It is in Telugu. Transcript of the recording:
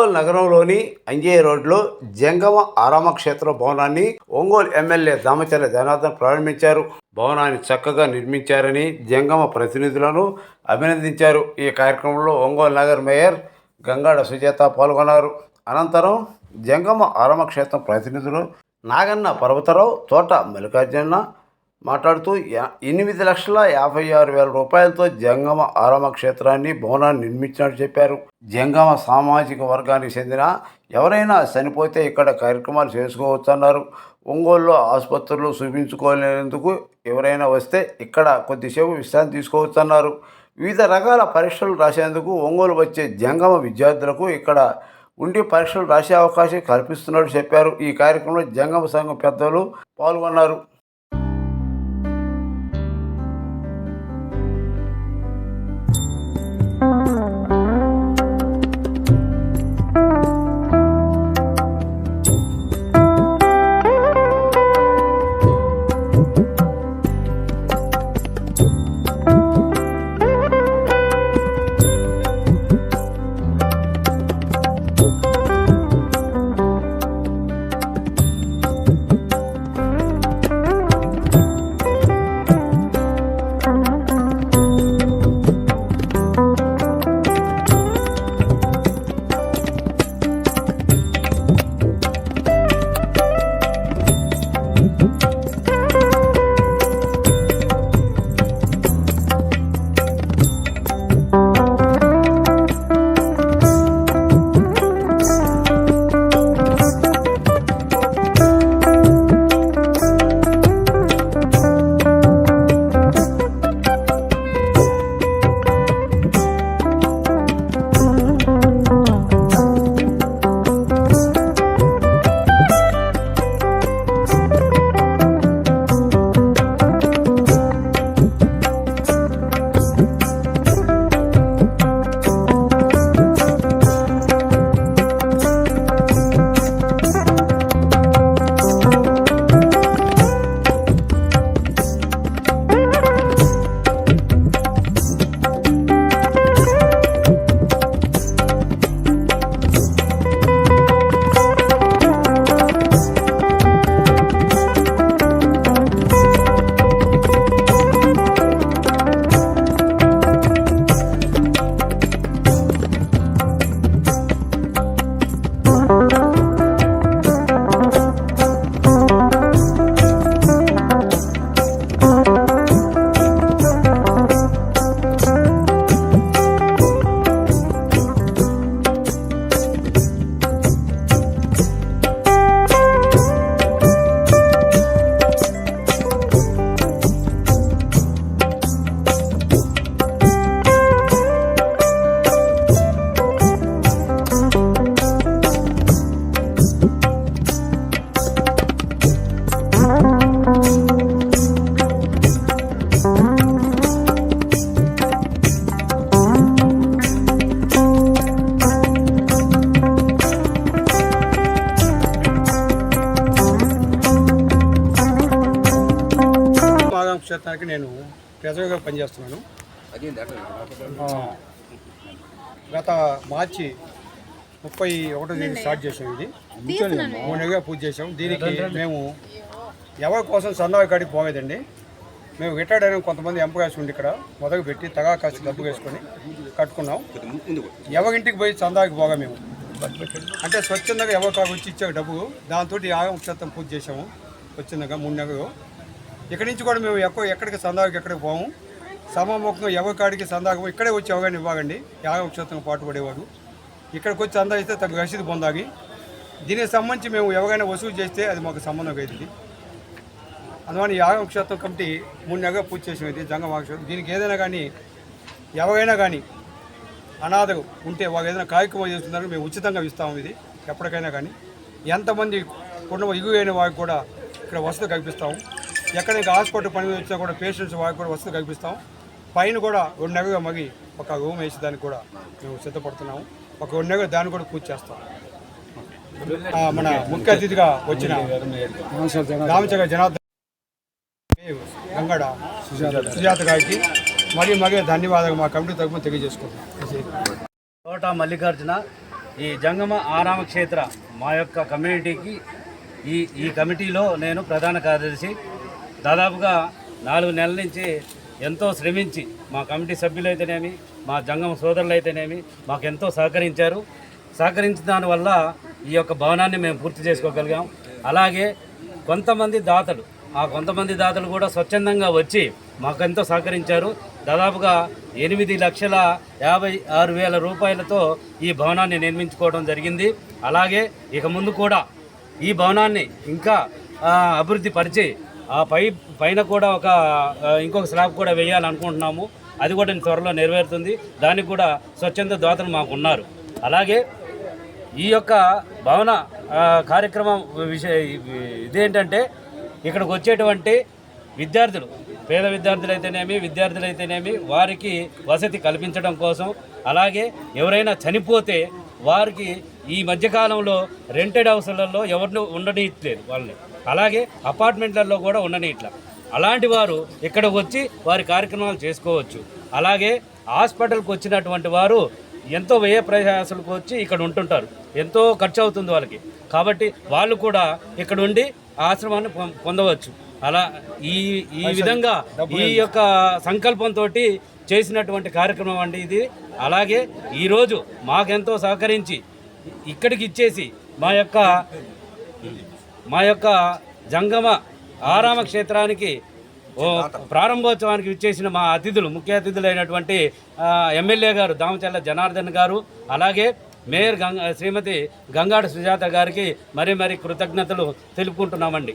ఒంగోలు నగరంలోని అంజయ్య రోడ్లో జంగమ ఆరామ క్షేత్ర భవనాన్ని ఒంగోలు ఎమ్మెల్యే దామచర్ల జనార్దన్ ప్రారంభించారు. భవనాన్ని చక్కగా నిర్మించారని జంగమ ప్రతినిధులను అభినందించారు. ఈ కార్యక్రమంలో ఒంగోలు నగర్ మేయర్ గంగాడ సుజాత పాల్గొన్నారు. అనంతరం జంగమ ఆరామ క్షేత్రం ప్రతినిధులు నాగన్న పర్వతరావు తోట మల్లికార్జున మాట్లాడుతూ ఎనిమిది లక్షల యాభై ఆరు వేల రూపాయలతో జంగమ ఆరామ క్షేత్రాన్ని భవనాన్ని నిర్మించినట్టు చెప్పారు. జంగమ సామాజిక వర్గానికి చెందిన ఎవరైనా చనిపోతే ఇక్కడ కార్యక్రమాలు చేసుకోవచ్చు అన్నారు ఒంగోలులో ఆసుపత్రులు చూపించుకోలేందుకు ఎవరైనా వస్తే ఇక్కడ కొద్దిసేపు విశ్రాంతి తీసుకోవచ్చు అన్నారు వివిధ రకాల పరీక్షలు రాసేందుకు ఒంగోలు వచ్చే జంగమ విద్యార్థులకు ఇక్కడ ఉండి పరీక్షలు రాసే అవకాశం కల్పిస్తున్నట్టు చెప్పారు. ఈ కార్యక్రమంలో జంగమ సంఘం పెద్దలు పాల్గొన్నారు. క్షేత్రానికి నేను ప్రజలుగా పనిచేస్తున్నాను. ఆ, గత మార్చి ముప్పై ఒకటో తేదీ స్టార్ట్ చేసాం ఇది. మూడు నెలలుగా పూజ చేసాం దీనికి మేము ఎవరి కోసం సందావి కాడికి పోలేదండి. మేము రిటైర్డ్ అయిన కొంతమంది ఎంప్లాయీస్ ఉండి ఇక్కడ మొదలు పెట్టి తగా కాస్త డబ్బు వేసుకొని కట్టుకున్నాం. ఎవరింటికి పోయి చందాకి పోగా మేము. అంటే స్వచ్ఛందంగా ఎవరి కాకు వచ్చి ఇచ్చే డబ్బు దాంతో ఆగమ క్షేత్రం పూజ చేసాము స్వచ్ఛందంగా మూడు నెలలు. ఇక్కడి నుంచి కూడా మేము ఎక్కువ ఎక్కడికి సందాకి ఎక్కడికి పోము. సమాముఖంగా ఎవరి కాడికి సందాకి ఇక్కడే వచ్చి అవగాహన ఇవ్వకండి యాగం క్షేత్రం పాటు పడేవారు ఇక్కడికి వచ్చి సందా ఇస్తే తగ్గ రసీదు పొందాగి దీనికి సంబంధించి మేము ఎవరైనా వసూలు చేస్తే అది మాకు సంబంధం అవుతుంది అందువల్ల యాగం క్షేత్రం కమిటీ మూడు నెలగా పూజ చేసేది జంగమాక్షేత్రం దీనికి ఏదైనా కానీ ఎవరైనా కానీ అనాథలు ఉంటే వాళ్ళు ఏదైనా కార్యక్రమం చేస్తున్నారో మేము ఉచితంగా ఇస్తాము ఇది ఎప్పటికైనా కానీ. ఎంతమంది కుటుంబం ఇగు అయిన వారికి కూడా ఇక్కడ వసతి కల్పిస్తాము ఎక్కడ ఇంకా హాస్పిటల్ పని వచ్చినా కూడా పేషెంట్స్ వారికి కూడా వసతి కల్పిస్తాం. పైన కూడా రెండు నెలలుగా మగి ఒక రూమ్ వేసి దానికి కూడా మేము సిద్ధపడుతున్నాము. ఒక రెండు నెలలు దాన్ని కూడా పూజ చేస్తాం. మన ముఖ్య అతిథిగా వచ్చిన రామచంద్ర జనార్దన్ గంగడ సుజాత గారికి. మరియు మగే ధన్యవాదాలు మా కమిటీ తరఫున తెలియజేసుకుంటాం తోట మల్లికార్జున ఈ జంగమ ఆరామ క్షేత్ర మా యొక్క కమ్యూనిటీకి ఈ ఈ కమిటీలో నేను ప్రధాన కార్యదర్శి. దాదాపుగా నాలుగు నెలల నుంచి ఎంతో శ్రమించి మా కమిటీ సభ్యులైతేనేమి మా జంగమ సోదరులు అయితేనేమి మాకు ఎంతో సహకరించారు. సహకరించిన దానివల్ల ఈ యొక్క భవనాన్ని మేము పూర్తి చేసుకోగలిగాం. అలాగే కొంతమంది దాతలు ఆ కొంతమంది దాతలు కూడా స్వచ్ఛందంగా వచ్చి మాకెంతో సహకరించారు. దాదాపుగా ఎనిమిది లక్షల యాభై ఆరు వేల రూపాయలతో ఈ భవనాన్ని నిర్మించుకోవడం జరిగింది. అలాగే ఇక ముందు కూడా ఈ భవనాన్ని ఇంకా అభివృద్ధి పరిచి ఆ పై పైన కూడా ఒక ఇంకొక స్లాబ్ కూడా వేయాలనుకుంటున్నాము. అది కూడా త్వరలో నెరవేరుతుంది. దానికి కూడా స్వచ్ఛంద దోతలు మాకు ఉన్నారు. అలాగే ఈ యొక్క భవన కార్యక్రమం విషయ ఇదేంటంటే ఇక్కడికి వచ్చేటువంటి విద్యార్థులు పేద విద్యార్థులు అయితేనేమి విద్యార్థులు అయితేనేమి వారికి వసతి కల్పించడం కోసం అలాగే ఎవరైనా చనిపోతే వారికి ఈ మధ్యకాలంలో రెంటెడ్ హౌస్లలో ఎవరిని ఉండనీయట్లేదు వాళ్ళని. అలాగే అపార్ట్మెంట్లలో కూడా ఉండనీయట్లా అలాంటి వారు ఇక్కడికి వచ్చి వారి కార్యక్రమాలు చేసుకోవచ్చు. అలాగే హాస్పిటల్కి వచ్చినటువంటి వారు ఎంతో వ్యయ ప్రయాసాలకు వచ్చి ఇక్కడ ఉంటుంటారు. ఎంతో ఖర్చు అవుతుంది వాళ్ళకి. కాబట్టి వాళ్ళు కూడా ఇక్కడ ఉండి ఆశ్రమాన్ని పొందవచ్చు. అలా ఈ ఈ విధంగా ఈ యొక్క సంకల్పంతో చేసినటువంటి కార్యక్రమం అండి ఇది. అలాగే ఈరోజు మాకెంతో సహకరించి ఇక్కడికి ఇచ్చేసి మా యొక్క మా యొక్క జంగమ ఆరామ క్షేత్రానికి ఓ ప్రారంభోత్సవానికి విచ్చేసిన మా అతిథులు ముఖ్య అతిథులైనటువంటి ఎమ్మెల్యే గారు దామచల్ల జనార్దన్ గారు అలాగే మేయర్ గంగ శ్రీమతి గంగాడ సుజాత గారికి మరీ మరీ కృతజ్ఞతలు తెలుపుకుంటున్నామండి.